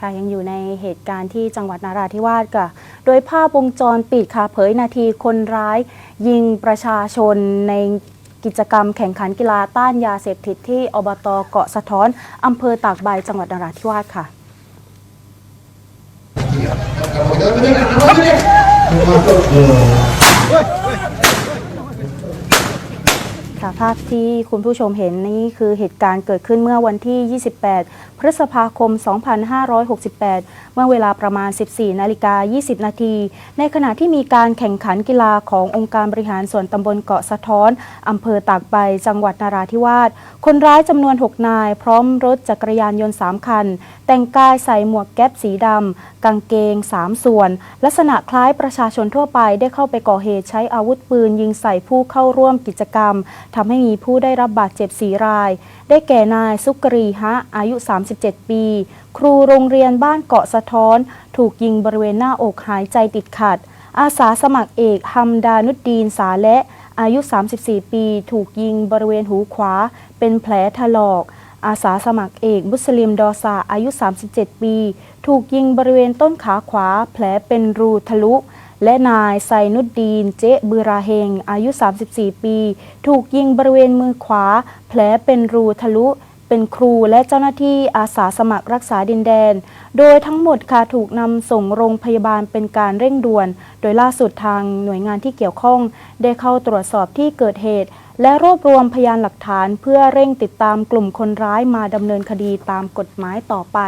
ค่ะยังอยู่ในเหตุการณ์ที่จังหวัดนาราธิวาสค่ะ โดยภาพวงจรปิดค่ะเผยนาทีคนร้าย ยิงประชาชนในกิจกรรมแข่งขันกีฬาต้านยาเสพติดที่อบตเกาะสะท้อนอำเภอตากใบจังหวัดนราธิวาสค่ะ ค่ะภาพที่คุณผู้ชมเห็นนี่คือเหตุการณ์เกิดขึ้นเมื่อวันที่ 28 พฤษภาคม 2568 เมื่อเวลาประมาณ 14 นาฬิกา 20 นาที ในขณะที่มีการแข่งขันกีฬาขององค์การบริหารส่วนตำบลเกาะสะท้อน อำเภอตากใบ จังหวัดนาราธิวาส คนร้ายจำนวน 6 นาย พร้อมรถจักรยานยนต์ 3 คัน แต่งกายใส่หมวกแก๊ปสีดำ กางเกง 3 ส่วน ลักษณะคล้ายประชาชนทั่วไปได้เข้าไปก่อเหตุใช้อาวุธปืนยิงใส่ผู้เข้าร่วมกิจกรรมทำให้มีผู้ได้รับบาดเจ็บสีราย ได้แก่นายสุกรีฮะอายุ 37 ปี ครูโรงเรียนบ้านเกาะสะท้อน ถูกยิงบริเวณหน้าอกหายใจติดขัด อาสาสมัครเอกฮัมดานุดดีนสาและอายุ 34 ปี ถูกยิงบริเวณหูขวา เป็นแผลถลอก อาสาสมัครเอกมุสลิมดอซาอายุ 37 ปี ถูกยิงบริเวณต้นขาขวา แผลเป็นรูทะลุ และนายไซนุดดีน เจ๊บือราเฮง อายุ 34 ปี ถูกยิงบริเวณมือขวา แผลเป็นรูทะลุ เป็นครูและเจ้าหน้าที่อาสาสมัครรักษาดินแดน โดยทั้งหมดค่ะถูกนำส่งโรงพยาบาลเป็นการเร่งด่วน โดยล่าสุดทางหน่วยงานที่เกี่ยวข้อง ได้เข้าตรวจสอบที่เกิดเหตุ และรวบรวมพยานหลักฐาน เพื่อเร่งติดตามกลุ่มคนร้ายมาดำเนินคดีตามกฎหมายต่อไป